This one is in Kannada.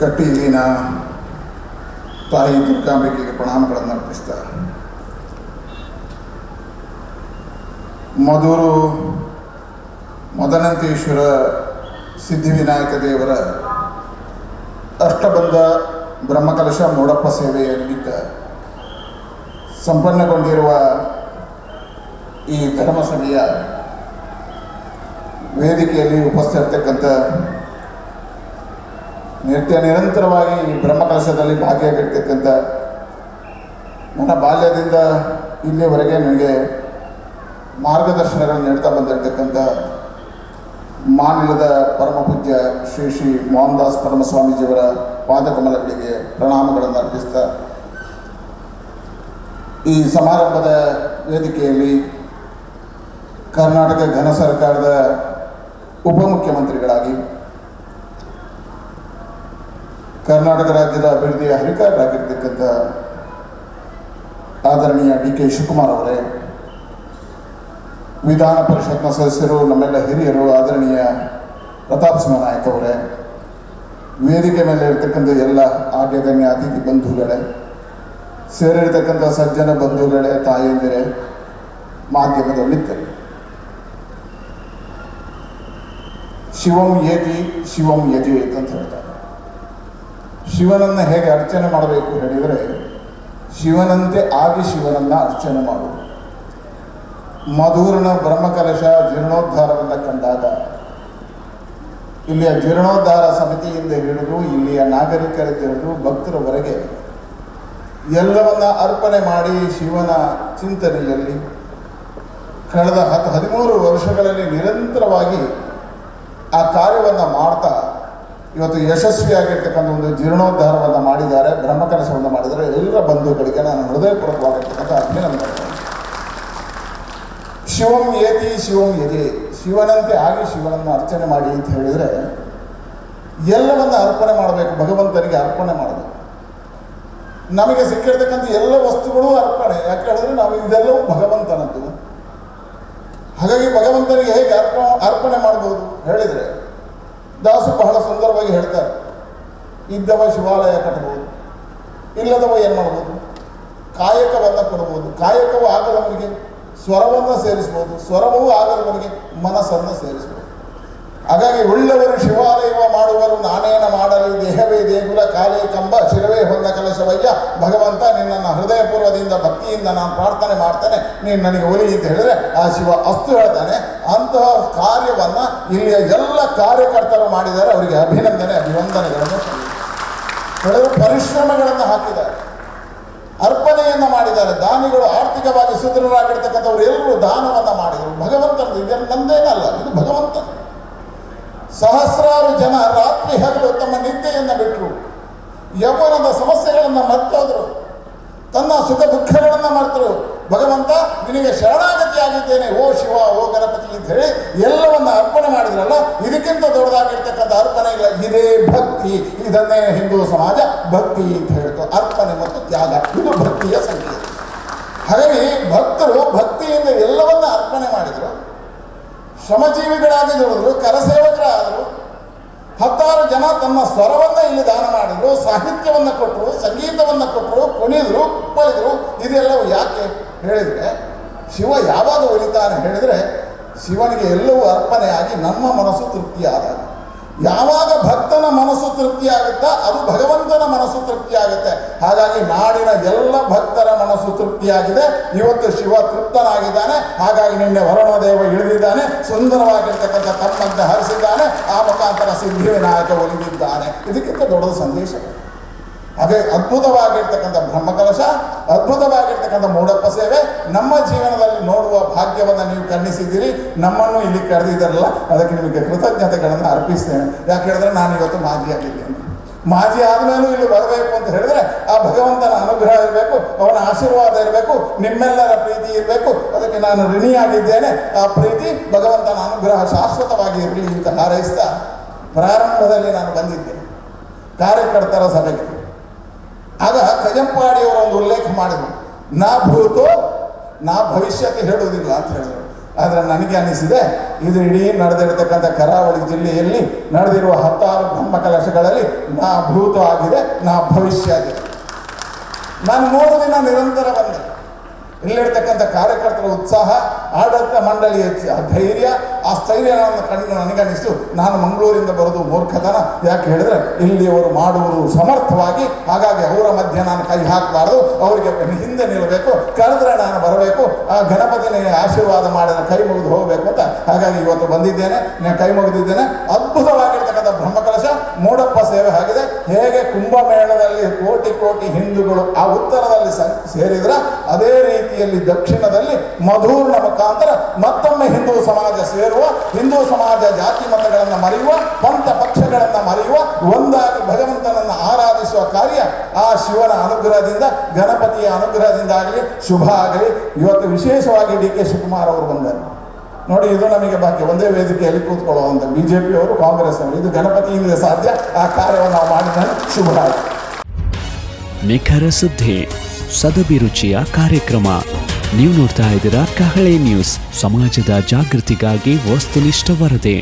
ಕಟ್ಟಿ ತಾಯಿ ದುರ್ಗಾಂಬಿಕೆಗೆ ಪ್ರಣಾಮಗಳನ್ನು ಅರ್ಪಿಸ್ತಾ. ಮಧುರು ಮದನಂತೇಶ್ವರ ಸಿದ್ಧಿವಿನಾಯಕ ದೇವರ ಅಷ್ಟಬಂಧ ಬ್ರಹ್ಮಕಲಶ ಮೂಡಪ್ಪ ಸೇವೆಯ ನಿಮಿತ್ತ ಸಂಪನ್ನಗೊಂಡಿರುವ ಈ ಧರ್ಮಸಭೆಯ ವೇದಿಕೆಯಲ್ಲಿ ಉಪಸ್ಥಿತಕ್ಕಂಥ ನಿತ್ಯ ನಿರಂತರವಾಗಿ ಈ ಬ್ರಹ್ಮಕಲಶದಲ್ಲಿ ಭಾಗಿಯಾಗಿರ್ತಕ್ಕಂಥ ನನ್ನ ಬಾಲ್ಯದಿಂದ ಇಲ್ಲಿವರೆಗೆ ನನಗೆ ಮಾರ್ಗದರ್ಶನಗಳನ್ನು ನೀಡ್ತಾ ಬಂದಿರತಕ್ಕಂಥ ಮಾನಿಲದ ಪರಮ ಪೂಜ್ಯ ಶ್ರೀ ಶ್ರೀ ಮೋಹನ್ದಾಸ್ ಪರಮಸ್ವಾಮೀಜಿಯವರ ಪಾದಕಮಲಗಳಿಗೆ ಪ್ರಣಾಮಗಳನ್ನು ಅರ್ಪಿಸ್ತಾ ಈ ಸಮಾರಂಭದ ವೇದಿಕೆಯಲ್ಲಿ ಕರ್ನಾಟಕ ಘನ ಸರ್ಕಾರದ ಉಪಮುಖ್ಯಮಂತ್ರಿಗಳಾಗಿ ಕರ್ನಾಟಕ ರಾಜ್ಯದ ಅಭಿವೃದ್ಧಿಯ ಹರಿಕಾರರಾಗಿರ್ತಕ್ಕಂಥ ಆದರಣೀಯ ಡಿ ಕೆ ಶಿವಕುಮಾರ್ ಅವರೇ, ವಿಧಾನ ಪರಿಷತ್ನ ಸದಸ್ಯರು, ನಮ್ಮೆಲ್ಲ ಹಿರಿಯರು, ಆದರಣೀಯ ಪ್ರತಾಪ್ ಸಿಂಹ ನಾಯಕ್ ಅವರೇ, ವೇದಿಕೆ ಮೇಲೆ ಇರ್ತಕ್ಕಂಥ ಎಲ್ಲ ಆಡ್ಯಗಣ್ಯ ಅತಿಥಿ ಬಂಧುಗಳೇ, ಸೇರಿರ್ತಕ್ಕಂಥ ಸಜ್ಜನ ಬಂಧುಗಳೇ, ತಾಯಂದಿರೇ ಮಾಧ್ಯಮದ ಮಿತ್ರರು ಶಿವಂ ಯತಿ ಶಿವಂ ಯತಿ ಅಂತ ಹೇಳ್ತಾರೆ. ಶಿವನನ್ನು ಹೇಗೆ ಅರ್ಚನೆ ಮಾಡಬೇಕು ಹೇಳಿದರೆ, ಶಿವನಂತೆ ಆಗಿ ಶಿವನನ್ನು ಅರ್ಚನೆ ಮಾಡು. ಮಧೂರನ ಬ್ರಹ್ಮಕಲಶ ಜೀರ್ಣೋದ್ಧಾರವನ್ನು ಕಂಡಾಗ, ಇಲ್ಲಿಯ ಜೀರ್ಣೋದ್ಧಾರ ಸಮಿತಿಯಿಂದ ಹಿಡಿದು ಇಲ್ಲಿಯ ನಾಗರಿಕರಿಂದ ಹಿಡಿದು ಭಕ್ತರವರೆಗೆ ಎಲ್ಲವನ್ನ ಅರ್ಪಣೆ ಮಾಡಿ ಶಿವನ ಚಿಂತನೆಯಲ್ಲಿ ಕಳೆದ ಹತ್ತು ಹದಿಮೂರು ವರ್ಷಗಳಲ್ಲಿ ನಿರಂತರವಾಗಿ ಆ ಕಾರ್ಯವನ್ನು ಮಾಡ್ತಾ ಇವತ್ತು ಯಶಸ್ವಿಯಾಗಿರ್ತಕ್ಕಂಥ ಒಂದು ಜೀರ್ಣೋದ್ಧಾರವನ್ನು ಮಾಡಿದ್ದಾರೆ ಬ್ರಹ್ಮ ಕೆಲಸವನ್ನು ಮಾಡಿದ್ದಾರೆ. ಎಲ್ಲರ ಬಂಧುಗಳಿಗೆ ನಾನು ಹೃದಯಪೂರ್ವಕವಾಗಿರ್ತಕ್ಕಂಥ ಅಭಿನಂದನೆ ಶಿವಂ ಏತಿ, ಶಿವಂ ಎದಿ ಶಿವನಂತೆ ಆಗಿ ಶಿವನನ್ನು ಅರ್ಚನೆ ಮಾಡಿ ಅಂತ ಹೇಳಿದರೆ, ಎಲ್ಲವನ್ನು ಅರ್ಪಣೆ ಮಾಡಬೇಕು, ಭಗವಂತನಿಗೆ ಅರ್ಪಣೆ ಮಾಡಬೇಕು. ನಮಗೆ ಸಿಕ್ಕಿರ್ತಕ್ಕಂಥ ಎಲ್ಲ ವಸ್ತುಗಳು ಅರ್ಪಣೆ. ಯಾಕೆ ಹೇಳಿದ್ರೆ ನಾವು ಇದೆಲ್ಲವೂ ಭಗವಂತನದ್ದು. ಹಾಗಾಗಿ ಭಗವಂತನಿಗೆ ಹೇಗೆ ಅರ್ಪ, ಅರ್ಪಣೆ ಮಾಡ್ಬೋದು ಹೇಳಿದರೆ ದಾಸು ಬಹಳ ಸುಂದರವಾಗಿ ಹೇಳ್ತಾರೆ. ಇದ್ದವ ಶಿವಾಲಯ ಕಟ್ಟಬಹುದು, ಇಲ್ಲದವ ಏನು ಮಾಡ್ಬೋದು? ಕಾಯಕವನ್ನು ಕೊಡಬಹುದು. ಕಾಯಕವು ಆಗದವನಿಗೆ ಸ್ವರವನ್ನು ಸೇರಿಸ್ಬೋದು ಸ್ವರವೂ ಆಗದವನಿಗೆ ಮನಸ್ಸನ್ನು ಸೇರಿಸ್ಬೋದು ಹಾಗಾಗಿ ಉಳ್ಳವರು ಶಿವಾಲಯ ಮಾಡುವರು, ನಾನೇನ ಮಾಡಲಿ, ದೇಹವೇ ದೇಗುಲ, ಕಾಲೇ ಶಿರವೇ ಹೊಂದ ಕಲಶವಯ್ಯ ಭಗವಂತ ನಿನ್ನನ್ನು ಹೃದಯಪೂರ್ವದಿಂದ ಭಕ್ತಿಯಿಂದ ನಾನು ಪ್ರಾರ್ಥನೆ ಮಾಡ್ತೇನೆ. ನೀನು ನನಗೆ ಒಲಿ ಅಂತ ಹೇಳಿದ್ರೆ ಆ ಶಿವ ಅಸ್ತು ಹೇಳ್ತಾನೆ. ಅಂತಹ ಕಾರ್ಯವನ್ನು ಇಲ್ಲಿಯ ಎಲ್ಲ ಕಾರ್ಯಕರ್ತರು ಮಾಡಿದ್ದಾರೆ. ಅವರಿಗೆ ಅಭಿನಂದನೆ, ಅಭಿವಂದನೆಗಳನ್ನು. ಕೆಲವು ಪರಿಶ್ರಮಗಳನ್ನು ಹಾಕಿದ್ದಾರೆ. ಅರ್ಪಣೆಯನ್ನು ಮಾಡಿದ್ದಾರೆ. ದಾನಿಗಳು ಆರ್ಥಿಕವಾಗಿ ಸುದೃಢರಾಗಿರ್ತಕ್ಕಂಥವ್ರು ಎಲ್ಲರೂ ದಾನವನ್ನು ಮಾಡಿದರು. ಭಗವಂತನ ಇದನ್ನು ನಂದೇನಲ್ಲ ಇದು ಭಗವಂತ. ಸಹಸ್ರಾರು ಜನ ರಾತ್ರಿ ಹಗಲು ತಮ್ಮ ನಿದ್ದೆಯನ್ನು ಬಿಟ್ಟರು ಯೌವನದ ಸಮಸ್ಯೆಗಳನ್ನು ಮರ್ತೋದ್ರು ತನ್ನ ಸುಖ ದುಃಖಗಳನ್ನು ಮರೆತರು. ಭಗವಂತ, ನಿನಗೆ ಶರಣಾಗತಿಯಾಗಿದ್ದೇನೆ. ಓ ಶಿವ, ಓ ಗಣಪತಿ ಅಂತ ಹೇಳಿ ಎಲ್ಲವನ್ನ ಅರ್ಪಣೆ ಮಾಡಿದ್ರಲ್ಲ, ಇದಕ್ಕಿಂತ ದೊಡ್ಡದಾಗಿರ್ತಕ್ಕಂಥ ಅರ್ಪಣೆ ಇಲ್ಲ. ಇದೇ ಭಕ್ತಿ. ಇದನ್ನೇ ಹಿಂದೂ ಸಮಾಜ ಭಕ್ತಿ ಅಂತ ಹೇಳ್ತು. ಅರ್ಪಣೆ ಮತ್ತು ತ್ಯಾಗ. ಇದು ಭಕ್ತಿಯ ಸಂಕೇತ. ಹಾಗಾಗಿ ಭಕ್ತರು ಭಕ್ತಿಯಿಂದ ಎಲ್ಲವನ್ನ ಅರ್ಪಣೆ ಮಾಡಿದರು. ಶ್ರಮಜೀವಿಗಳಾಗಿ ದುಡಿದ್ರು ಕರಸೇವಕರಾದರು ಹತ್ತಾರು ಜನ ತಮ್ಮ ಸ್ವರವನ್ನು ಇಲ್ಲಿ ದಾನ ಮಾಡಿದರು, ಸಾಹಿತ್ಯವನ್ನು ಕೊಟ್ಟರು ಸಂಗೀತವನ್ನು ಕೊಟ್ಟರು ಕುಣಿದ್ರು, ಕುಪ್ಪಳಿದರು ಇದೆಲ್ಲವೂ ಯಾಕೆ ಹೇಳಿದರೆ, ಶಿವ ಯಾವಾಗ ಒಲಿತಾನೆ ಹೇಳಿದರೆ, ಶಿವನಿಗೆ ಎಲ್ಲವೂ ಅರ್ಪಣೆಯಾಗಿ ನಮ್ಮ ಮನಸ್ಸು ತೃಪ್ತಿಯಾದಾಗ. ಯಾವಾಗ ಭಕ್ತನ ಮನಸ್ಸು ತೃಪ್ತಿಯಾಗುತ್ತಾ, ಅದು ಭಗವಂತನ ಮನಸ್ಸು ತೃಪ್ತಿಯಾಗುತ್ತೆ. ಹಾಗಾಗಿ ನಾಡಿನ ಎಲ್ಲ ಭಕ್ತರ ಮನಸ್ಸು ತೃಪ್ತಿಯಾಗಿದೆ ಇವತ್ತು ಶಿವ ತೃಪ್ತನಾಗಿದ್ದಾನೆ. ಹಾಗಾಗಿ ನಿನ್ನೆ ವರುಣದೇವ ಇಳಿದಿದ್ದಾನೆ. ಸುಂದರವಾಗಿರ್ತಕ್ಕಂಥ ತಮ್ಮಂತೆ ಹರಿಸಿದ್ದಾನೆ. ಆ ಮುಖಾಂತರ ಸಿದ್ಧಿವಿನಾಯಕ ಒಲಿದಿದ್ದಾನೆ. ಇದಕ್ಕಿಂತ ದೊಡ್ಡ ಸಂದೇಶ. ಅದೇ ಅದ್ಭುತವಾಗಿರ್ತಕ್ಕಂಥ ಬ್ರಹ್ಮಕಲಶ, ಅದ್ಭುತವಾಗಿರ್ತಕ್ಕಂಥ ಮೂಡಪ್ಪ ಸೇವೆ. ನಮ್ಮ ಜೀವನದಲ್ಲಿ ನೋಡುವ ಭಾಗ್ಯವನ್ನು ನೀವು ಕಣ್ಣಿಸಿದ್ದೀರಿ ನಮ್ಮನ್ನು ಇಲ್ಲಿ ಕರೆದಿದ್ದಾರಲ್ಲ, ಅದಕ್ಕೆ ನಿಮಗೆ ಕೃತಜ್ಞತೆಗಳನ್ನು ಅರ್ಪಿಸ್ತೇನೆ. ಯಾಕೆ ಹೇಳಿದ್ರೆ ನಾನು ಇವತ್ತು ಮಾಜಿಯಾಗಿದ್ದೇನೆ ಮಾಜಿ ಆದಮೇಲೂ ಇಲ್ಲಿ ಬರಬೇಕು ಅಂತ ಹೇಳಿದ್ರೆ ಆ ಭಗವಂತನ ಅನುಗ್ರಹ ಇರಬೇಕು, ಅವನ ಆಶೀರ್ವಾದ ಇರಬೇಕು, ನಿಮ್ಮೆಲ್ಲರ ಪ್ರೀತಿ ಇರಬೇಕು. ಅದಕ್ಕೆ ನಾನು ಋಣಿಯಾಗಿದ್ದೇನೆ. ಆ ಪ್ರೀತಿ ಭಗವಂತನ ಅನುಗ್ರಹ ಶಾಶ್ವತವಾಗಿ ಇರಲಿ ಅಂತ ಹಾರೈಸ್ತಾ ಪ್ರಾರಂಭದಲ್ಲಿ ನಾನು ಬಂದಿದ್ದೆ. ಕಾರ್ಯಕರ್ತರ ಸಭೆಗೆ. ಆಗ ಕಜಂಪಾಡಿಯವರು ಒಂದು ಉಲ್ಲೇಖ ಮಾಡಿದರು. ನಾ ಭೂತೋ, ನಾ ಭವಿಷ್ಯಕ್ಕೆ ಹೇಳುವುದಿಲ್ಲ ಅಂತ ಹೇಳಿದರು. ಆದರೆ ನನಗೆ ಅನಿಸಿದೆ, ಇದು ಇಡೀ ನಡೆದಿರತಕ್ಕಂಥ ಕರಾವಳಿ ಜಿಲ್ಲೆಯಲ್ಲಿ ನಡೆದಿರುವ ಹತ್ತಾರು ಬ್ರಹ್ಮ ಕಲಶಗಳಲ್ಲಿ ನಾ ಭೂತ ಆಗಿದೆ ನಾ ಭವಿಷ್ಯ ಆಗಿದೆ. ನಾನು ಮೂರು ದಿನ ನಿರಂತರ ಬಂದೆ. ಇಲ್ಲಿರ್ತಕ್ಕಂಥ ಕಾರ್ಯಕರ್ತರ ಉತ್ಸಾಹ ಆಡಳಿತ ಮಂಡಳಿಯ ಧೈರ್ಯ, ಆ ಸ್ಥೈರ್ಯವನ್ನು ಕಂಡು ನನಗನ್ನಿಸ್ತು. ನಾನು ಮಂಗಳೂರಿಂದ ಬರೋದು ಮೂರ್ಖತನ. ಯಾಕೆ ಹೇಳಿದ್ರೆ ಇಲ್ಲಿ ಅವರು ಮಾಡುವುದು ಸಮರ್ಥವಾಗಿ, ಹಾಗಾಗಿ ಅವರ ಮಧ್ಯೆ ನಾನು ಕೈ ಹಾಕಬಾರ್ದು, ಅವರಿಗೆ ಹಿಂದೆ ನಿಲ್ಲಬೇಕು, ಕರೆದ್ರೆ ನಾನು ಬರಬೇಕು, ಆ ಗಣಪತಿನ ಆಶೀರ್ವಾದ ಮಾಡಿದ ಕೈ ಮುಗಿದು ಹೋಗಬೇಕು ಅಂತ ಹಾಗಾಗಿ ಇವತ್ತು ಬಂದಿದ್ದೇನೆ ನಾನು ಕೈ ಮುಗಿದಿದ್ದೇನೆ. ಬ್ರಹ್ಮಕಲಶ ಮೂಡಪ್ಪ ಸೇವೆ ಆಗಿದೆ ಹೇಗೆ ಕುಂಭಮೇಳದಲ್ಲಿ ಕೋಟಿ ಕೋಟಿ ಹಿಂದೂಗಳು ಆ ಉತ್ತರದಲ್ಲಿ ಸೇರಿದ್ರ ಅದೇ ರೀತಿಯಲ್ಲಿ ದಕ್ಷಿಣದಲ್ಲಿ ಮಧೂರ್ನ ಮುಖಾಂತರ ಮತ್ತೊಮ್ಮೆ ಹಿಂದೂ ಸಮಾಜ ಸೇರುವ, ಹಿಂದೂ ಸಮಾಜ ಜಾತಿ ಮತಗಳನ್ನು ಮರೆಯುವ, ಪಂಥ ಪಕ್ಷಗಳನ್ನು ಮರೆಯುವ, ಒಂದಾಗಿ ಭಗವಂತನನ್ನು ಆರಾಧಿಸುವ ಕಾರ್ಯ ಆ ಶಿವನ ಅನುಗ್ರಹದಿಂದ, ಗಣಪತಿಯ ಅನುಗ್ರಹದಿಂದ ಆಗಲಿ ಶುಭ ಆಗಲಿ. ಇವತ್ತು ವಿಶೇಷವಾಗಿ ಡಿ ಕೆ ಶಿವಕುಮಾರ್ ಅವರು ಬಂದರು. ನೋಡಿ, ಇದು ನಮಗೆ ಭಾಗ್ಯ. ಒಂದೇ ವೇದಿಕೆಯಲ್ಲಿ ಕೂತ್ಕೊಳ್ಳುವಂತ ಕಾಂಗ್ರೆಸ್ ಅವರು ಇದು ಗಣಪತಿಯಿಂದ ಸಾಧ್ಯ. ಆ ಕಾರ್ಯವನ್ನು ಮಾಡಿದ ಶುಭ ನಿಖರ ಸುದ್ದಿ, ಸದಭಿರುಚಿಯ ಕಾರ್ಯಕ್ರಮ. ನೀವು ನೋಡ್ತಾ ಇದ್ದೀರಾ ಕಹಳೆ ನ್ಯೂಸ್. ಸಮಾಜದ ಜಾಗೃತಿಗಾಗಿ ವಸ್ತುನಿಷ್ಠ ವರದಿ.